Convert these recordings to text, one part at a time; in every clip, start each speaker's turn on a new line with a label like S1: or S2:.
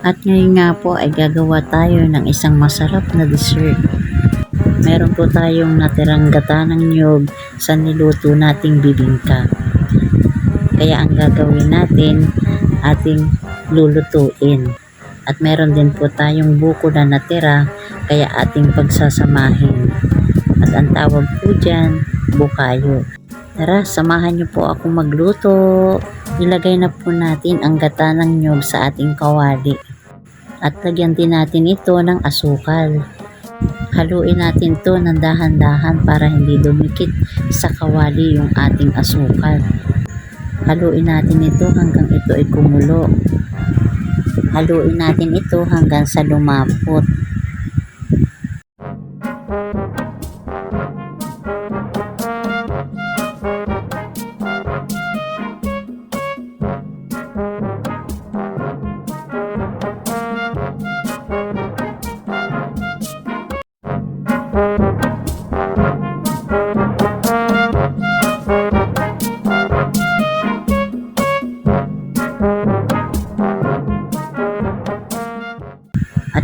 S1: At ngayon nga po ay gagawa tayo ng isang masarap na dessert. Meron po tayong natirang gata ng nyog sa niluto nating bibingka. Kaya ang gagawin natin, ating lulutuin. At meron din po tayong buko na natira, kaya ating pagsasamahin. At ang tawag po dyan, bukayo. Tara, samahan niyo po ako magluto. Ilagay na po natin ang gata ng nyog sa ating kawali. At lagyan din natin ito ng asukal. Haluin natin to ng dahan-dahan para hindi dumikit sa kawali yung ating asukal. Haluin natin ito hanggang ito ay kumulo. Haluin natin ito hanggang sa lumapot. At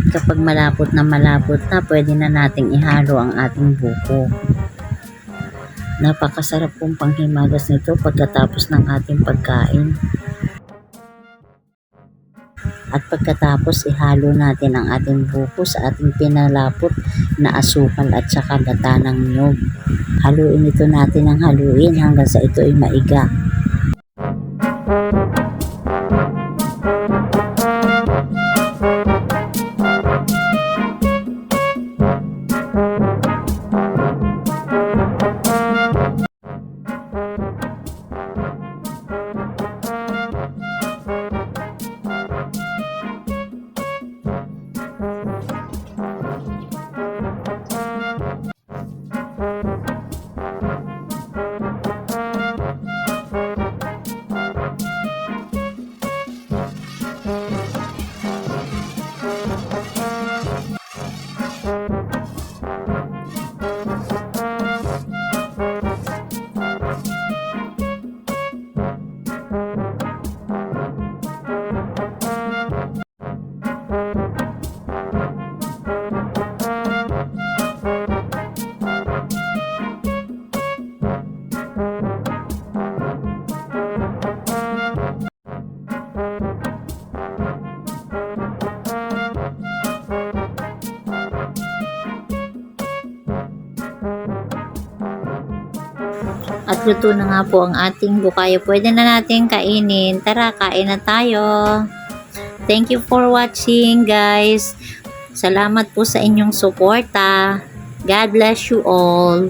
S1: kapag malapot na malapot na, pwede na nating ihalo ang ating buko. Napakasarap pong panghimagas nito pagkatapos ng ating pagkain. At pagkatapos ihalo natin ang ating buko sa ating pinalapot na asukal at saka gata ng nyog. Haluin ito natin ng haluin hanggang sa ito ay maiga. At luto na nga po ang ating bukayo. Pwede na natin kainin. Tara, kain na tayo. Thank you for watching, guys. Salamat po sa inyong suporta. God bless you all.